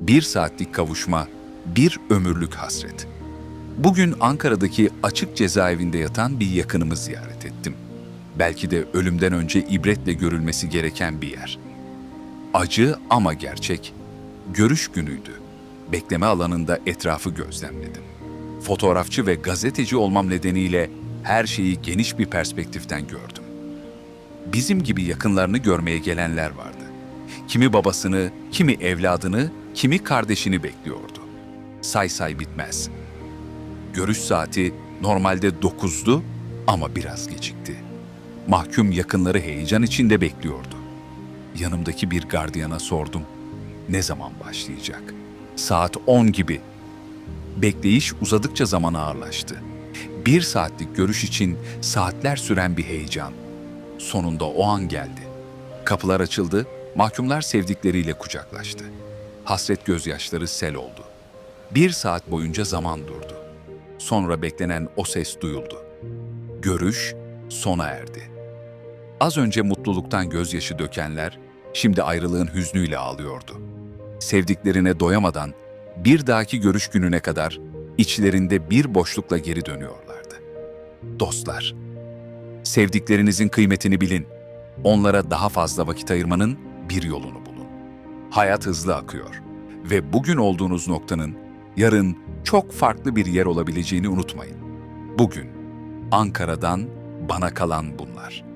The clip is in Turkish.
Bir saatlik kavuşma, bir ömürlük hasret. Bugün Ankara'daki açık cezaevinde yatan bir yakınımı ziyaret ettim. Belki de ölümden önce ibretle görülmesi gereken bir yer. Acı ama gerçek. Görüş günüydü. Bekleme alanında etrafı gözlemledim. Fotoğrafçı ve gazeteci olmam nedeniyle her şeyi geniş bir perspektiften gördüm. Bizim gibi yakınlarını görmeye gelenler vardı. Kimi babasını, kimi evladını, kimi kardeşini bekliyordu. Say say bitmez. Görüş saati normalde 9'du ama biraz gecikti. Mahkum yakınları heyecan içinde bekliyordu. Yanımdaki bir gardiyana sordum. Ne zaman başlayacak? Saat 10 gibi. Bekleyiş uzadıkça zaman ağırlaştı. Bir saatlik görüş için saatler süren bir heyecan. Sonunda o an geldi. Kapılar açıldı, mahkumlar sevdikleriyle kucaklaştı. Hasret gözyaşları sel oldu. Bir saat boyunca zaman durdu. Sonra beklenen o ses duyuldu. Görüş sona erdi. Az önce mutluluktan gözyaşı dökenler, şimdi ayrılığın hüznüyle ağlıyordu. Sevdiklerine doyamadan bir dahaki görüş gününe kadar içlerinde bir boşlukla geri dönüyorlardı. Dostlar, sevdiklerinizin kıymetini bilin. Onlara daha fazla vakit ayırmanın bir yolunu bulun. Hayat hızlı akıyor ve bugün olduğunuz noktanın yarın çok farklı bir yer olabileceğini unutmayın. Bugün Ankara'dan bana kalan bunlar.